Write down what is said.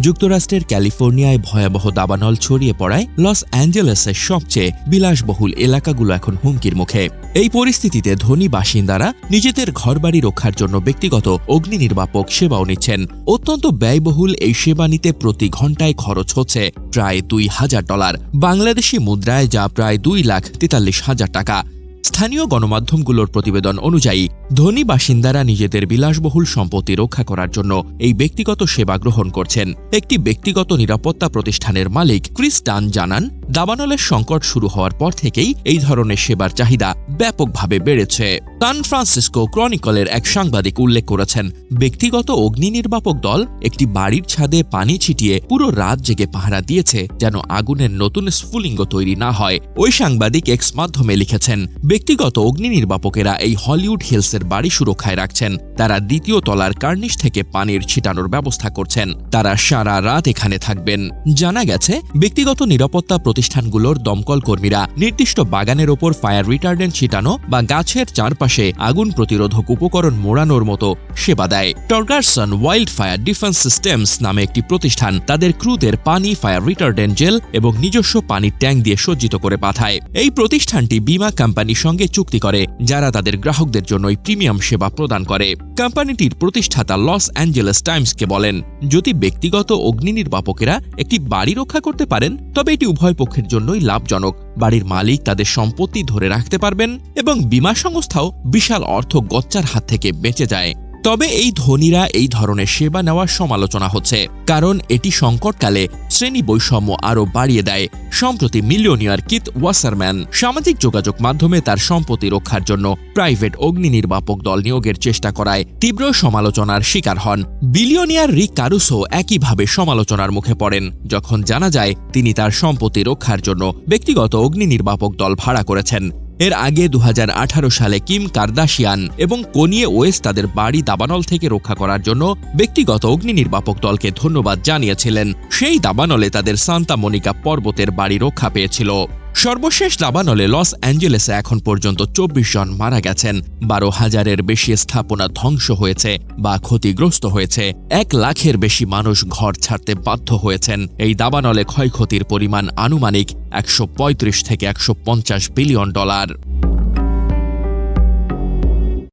যুক্তরাষ্ট্রের ক্যালিফোর্নিয়ায় ভয়াবহ দাবানল ছড়িয়ে পড়ায় লস অ্যাঞ্জেলেসের সবচেয়ে বিলাসবহুল এলাকাগুলো এখন হুমকির মুখে। এই পরিস্থিতিতে ধনী বাসিন্দারা নিজেদের ঘরবাড়ি রক্ষার জন্য ব্যক্তিগত অগ্নি নির্বাপক সেবাও নিচ্ছেন। অত্যন্ত ব্যয়বহুল এই সেবা নিতে প্রতি ঘন্টায় খরচ হচ্ছে প্রায় দুই হাজার ডলার। বাংলাদেশি মুদ্রায় যা প্রায় দুই লাখ তেতাল্লিশ হাজার টাকা। স্থানীয় গণমাধ্যমগুলোর প্রতিবেদন অনুযায়ী, ধনী বাসিন্দারা নিজেদের বিলাসবহুল সম্পত্তি রক্ষা করার জন্য এই ব্যক্তিগত সেবা গ্রহণ করছেন। একটি ব্যক্তিগত নিরাপত্তা প্রতিষ্ঠানের মালিক ক্রিস ডান জানান দাবানলের সংকট শুরু হওয়ার পর থেকেই এই ধরনের সেবার চাহিদা ব্যাপকভাবে বেড়েছে। সান ফ্রান্সিসকো ক্রনিকলের এক সাংবাদিক উল্লেখ করেছেন, ব্যক্তিগত অগ্নি নির্বাপক দল একটি বাড়ির ছাদে পানি ছিটিয়ে পুরো রাত জেগে পাহারা দিয়েছে যেন আগুনের নতুন স্ফুলিঙ্গ তৈরি না হয়। ওই সাংবাদিক এক্স মাধ্যমে লিখেছেন, ব্যক্তিগত অগ্নি নির্বাপকেরা এই হলিউড হিলসের বাড়ি সুরক্ষায় রাখছেন। তারা দ্বিতীয় তলার কার্নিশ থেকে পানির ছিটানোর ব্যবস্থা করছেন। তারা সারা রাত এখানে থাকবেন। জানা গেছে, ব্যক্তিগত নিরাপত্তা প্রতিষ্ঠানগুলোর দমকল কর্মীরা নির্দিষ্ট বাগানের ওপর ফায়ার রিটার্ডেন্ট ছিটানো বা গাছের চারপাশে আগুন প্রতিরোধক উপকরণ মোড়ানোর মতো সেবা দেয়। Torgerson Wild Fire Defense Systems নামে একটি প্রতিষ্ঠান তাদের ক্রুদের পানি ফায়ার রিটার্ডেন্ট জেল এবং নিজস্ব পানির ট্যাঙ্ক দিয়ে সজ্জিত করে পাঠায়। এই প্রতিষ্ঠানটি বীমা কোম্পানির সঙ্গে চুক্তি করে, যারা তাদের গ্রাহকদের জন্যই প্রিমিয়াম সেবা প্রদান করে। কোম্পানিটির প্রতিষ্ঠাতা লস অ্যাঞ্জেলেস টাইমসকে বলেন, যদি ব্যক্তিগত অগ্নি নির্বাপকেরা একটি বাড়ি রক্ষা করতে পারেন, তবে এটি উভয় পক্ষের জন্যই লাভজনক। বাড়ির মালিক তাদের সম্পত্তি ধরে রাখতে পারবেন এবং বিমা সংস্থাও বিশাল অর্থ গচ্চার হাত থেকে বেঁচে যায়। তবে এই ধনীরা এই ধরনের সেবা নেওয়ার সমালোচনা হচ্ছে, কারণ এটি সংকটকালে শ্রেণি বৈষম্য আরও বাড়িয়ে দেয়, সম্প্রতি মিলিয়নিয়ার কিত ওয়াসারম্যান সামাজিক যোগাযোগ মাধ্যমে তার সম্পত্তি রক্ষার জন্য প্রাইভেট অগ্নি নির্বাপক দল নিয়োগের চেষ্টা করায় তীব্র সমালোচনার শিকার হন। বিলিয়নিয়ার রিক কারুসো একইভাবে সমালোচনার মুখে পড়েন, যখন জানা যায় তিনি তার সম্পত্তি রক্ষার জন্য ব্যক্তিগত অগ্নি নির্বাপক দল ভাড়া করেছেন। এর আগে দুহাজার আঠারো সালে কিম কার্দাশিয়ান এবং কোনিয়ে ওয়েস তাদের বাড়ি দাবানল থেকে রক্ষা করার জন্য ব্যক্তিগত অগ্নি নির্বাপক দলকে ধন্যবাদ জানিয়েছিলেন। সেই দাবানলে তাদের সান্তা মনিকা পর্বতের বাড়ি রক্ষা পেয়েছিল। সর্বশেষ দাবানলে লস অ্যাঞ্জেলেসে এখন পর্যন্ত চব্বিশ জন মারা গেছেন। বারো হাজারের বেশি স্থাপনা ধ্বংস হয়েছে বা ক্ষতিগ্রস্ত হয়েছে। এক লাখের বেশি মানুষ ঘর ছাড়তে বাধ্য হয়েছেন। এই দাবানলে ক্ষয়ক্ষতির পরিমাণ আনুমানিক একশো পঁয়ত্রিশ থেকে একশো পঞ্চাশ বিলিয়ন ডলার।